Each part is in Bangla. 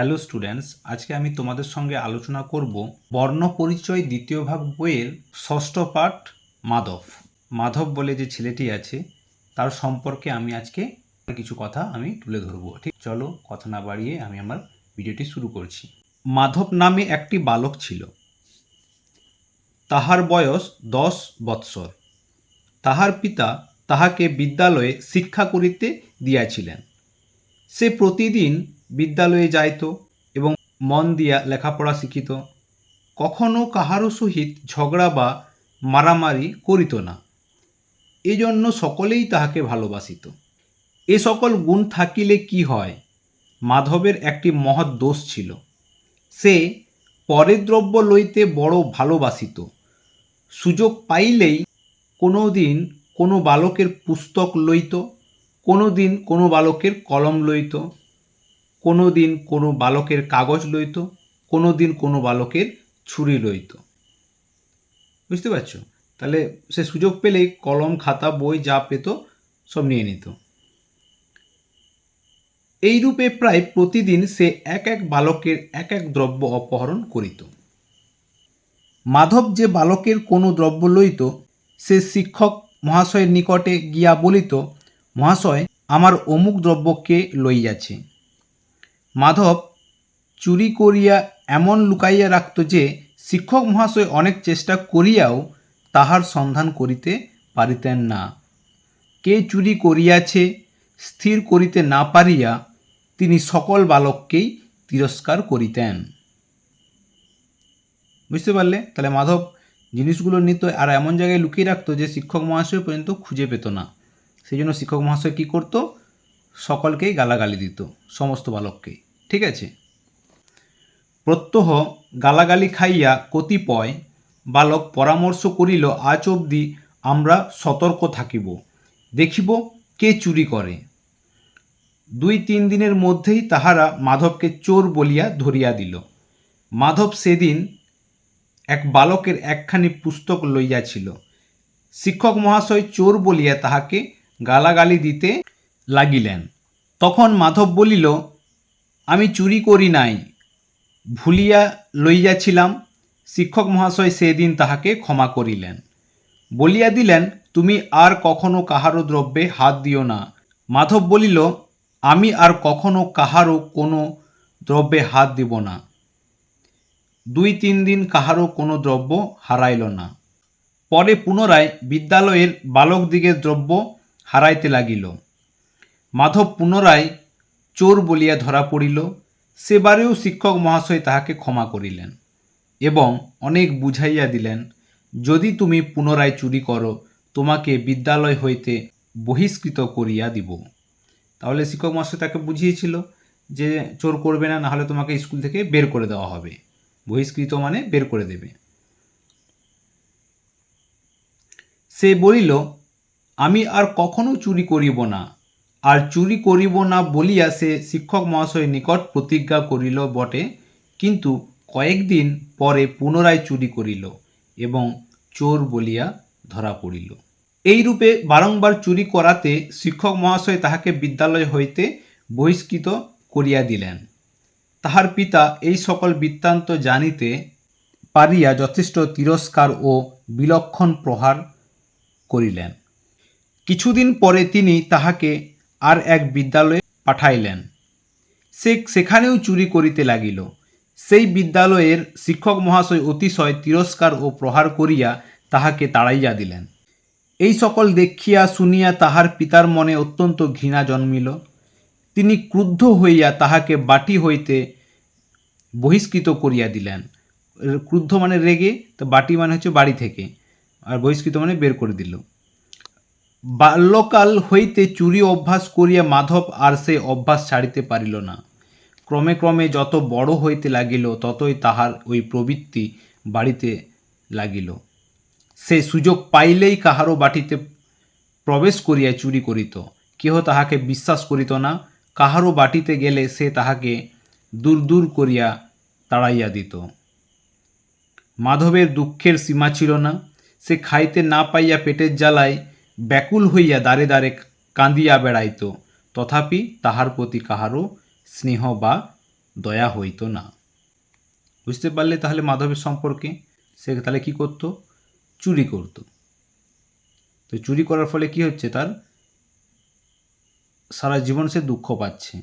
হ্যালো স্টুডেন্টস, আজকে আমি তোমাদের সঙ্গে আলোচনা করব বর্ণ পরিচয় দ্বিতীয় ভাগ বইয়ের ষষ্ঠ পাঠ, মাধব। মাধব বলে যে ছেলেটি আছে, তার সম্পর্কে আমি আজকে কিছু কথা আমি তুলে ধরবো। ঠিক, চলো কথা না বাড়িয়ে আমি আমার ভিডিওটি শুরু করছি। মাধব নামে একটি বালক ছিল। তাহার বয়স দশ বৎসর। তাহার পিতা তাহাকে বিদ্যালয়ে শিক্ষা করিতে দিয়াছিলেন। সে প্রতিদিন বিদ্যালয়ে যাইত এবং মন দিয়া লেখাপড়া শিখিত, কখনো কাহারও সহিত ঝগড়া বা মারামারি করিত না। এজন্য সকলেই তাহাকে ভালোবাসিত। এ সকল গুণ থাকিলে কি হয়? মাধবের একটি মহৎ দোষ ছিল। সে পরের দ্রব্য লইতে বড় ভালোবাসিত। সুযোগ পাইলেই কোনো দিন কোনো বালকের পুস্তক লইত কোনো দিন কোনো বালকের কলম লইত কোনো দিন কোনো বালকের কাগজ লইত কোনো দিন কোনো বালকের ছুরি লইত। বুঝতে পারছ? তাহলে সে সুযোগ পেলেই কলম, খাতা, বই যা পেত সব নিয়ে নিত। এইরূপে প্রায় প্রতিদিন সে এক এক বালকের এক এক দ্রব্য অপহরণ করিত। মাধব যে বালকের কোনো দ্রব্য লইত, সে শিক্ষক মহাশয়ের নিকটে গিয়া বলিত, মহাশয়, আমার অমুক দ্রব্যকে লইয়াছে। মাধব চুরি করিয়া এমন লুকাইয়া রাখত যে শিক্ষক মহাশয় অনেক চেষ্টা করিয়াও তাহার সন্ধান করিতে পারিতেন না। কে চুরি করিয়াছে, স্থির করিতে না পারিয়া তিনি সকল বালককেই তিরস্কার করিতেন। বুঝতে পারলে? তাহলে মাধব জিনিসগুলো নিত আর এমন জায়গায় লুকিয়ে রাখতো যে শিক্ষক মহাশয় পর্যন্ত খুঁজে পেত না। সেই জন্য শিক্ষক মহাশয় কী করতো? সকলকেই গালাগালি দিত, সমস্ত বালককেই। ঠিক আছে? প্রত্যহ গালাগালি খাইয়া কতিপয় বালক পরামর্শ করিল, আজ অবধি আমরা সতর্ক থাকিব, দেখিব কে চুরি করে। দুই তিন দিনের মধ্যেই তাহারা মাধবকে চোর বলিয়া ধরিয়া দিল। মাধব সেদিন এক বালকের একখানি পুস্তক লইয়াছিল। শিক্ষক মহাশয় চোর বলিয়া তাহাকে গালাগালি দিতে লাগিলেন। তখন মাধব বলিল, আমি চুরি করি নাই, ভুলিয়া লইয়াছিলাম, শিক্ষক মহাশয় সেদিন তাহাকে ক্ষমা করিলেন। বলিয়া দিলেন, তুমি আর কখনো কাহারও দ্রব্যে হাত দিও না। মাধব বলিল, আমি আর কখনো কাহারও কোনো দ্রব্যে হাত দিব না। দুই তিন দিন কাহারও কোনো দ্রব্য হারাইল না। পরে পুনরায় বিদ্যালয়ের বালকদিগের দ্রব্য হারাইতে লাগিল। মাধব পুনরায় চোর বলিয়া ধরা পড়িল। সেবারেও শিক্ষক মহাশয় তাহাকে ক্ষমা করিলেন এবং অনেক বুঝাইয়া দিলেন, যদি তুমি পুনরায় চুরি করো, তোমাকে বিদ্যালয় হইতে বহিষ্কৃত করিয়া দিব। তাহলে শিক্ষক মহাশয় তাকে বুঝিয়েছিল যে চোর করবে না, নাহলে তোমাকে স্কুল থেকে বের করে দেওয়া হবে। বহিষ্কৃত মানে বের করে দেবে। সে বলিল, আমি আর কখনো চুরি করিব না। আর চুরি করিব না বলিয়া সে শিক্ষক মহাশয়ের নিকট প্রতিজ্ঞা করিল বটে। কিন্তু কয়েকদিন পরে পুনরায় চুরি করিল এবং চোর বলিয়া ধরা পড়িল। এইরূপে বারংবার চুরি করাতে শিক্ষক মহাশয় তাহাকে বিদ্যালয় হইতে বহিষ্কৃত করিয়া দিলেন। তাহার পিতা এই সকল বৃত্তান্ত জানিতে পারিয়া যথেষ্ট তিরস্কার ও বিলক্ষণ প্রহার করিলেন। কিছুদিন পরে তিনি তাহাকে আর এক বিদ্যালয়ে পাঠাইলেন। সে সেখানেও চুরি করিতে লাগিল। সেই বিদ্যালয়ের শিক্ষক মহাশয় অতিশয় তিরস্কার ও প্রহার করিয়া তাহাকে তাড়াইয়া দিলেন। এই সকল দেখিয়া শুনিয়া তাহার পিতার মনে অত্যন্ত ঘৃণা জন্মিল। তিনি ক্রুদ্ধ হইয়া তাহাকে বাটি হইতে বহিষ্কৃত করিয়া দিলেন। ক্রুদ্ধ মানে রেগে, তো বাটি মানে হচ্ছে বাড়ি থেকে। আর বহিষ্কৃত মানে বের করে দিল। বাল্যকাল হইতে চুরি অভ্যাস করিয়া মাধব আর সে অভ্যাস ছাড়িতে পারিল না। ক্রমে ক্রমে যত বড় হইতে লাগিল, ততই তাহার ওই প্রবৃত্তি বাড়িতে লাগিল। সে সুযোগ পাইলেই কাহারও বাটিতে প্রবেশ করিয়া চুরি করিত। কেহ তাহাকে বিশ্বাস করিত না, কাহারও বাটিতে গেলে সে তাহাকে দূর দূর করিয়া তাড়াইয়া দিত। মাধবের দুঃখের সীমা ছিল না। সে খাইতে না পাইয়া পেটের জ্বালায় ব্যাকুল হইয়া দ্বারে দ্বারে কাঁদিয়া বেড়াইত, তথাপি তাহার প্রতি কাহারও স্নেহ বা দয়া হইতো না। বুঝতে পারলে তাহলে মাধবের সম্পর্কে? সে তাহলে কি করতো? চুরি করতো। তো চুরি করার ফলে কি হচ্ছে তার? সারা জীবন সে দুঃখ পাচ্ছে।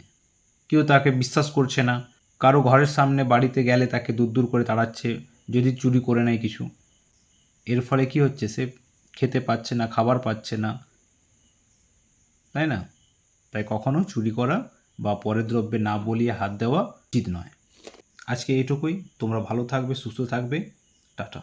কেউ তাকে বিশ্বাস করছে না। কারও ঘরের সামনে বাড়িতে গেলে তাকে দূর দূর করে তাড়াচ্ছে, যদি চুরি করে নেয় কিছু। এর ফলে কি হচ্ছে সে খেতে পাচ্ছে না, খাবার পাচ্ছে না। তাই না? তাই কখনো চুরি করা বা পরের দ্রব্যে না বলিয়ে হাত দেওয়া উচিত নয়। আজকে এটুকুই। তোমরা ভালো থাকবে, সুস্থ থাকবে। টাটা।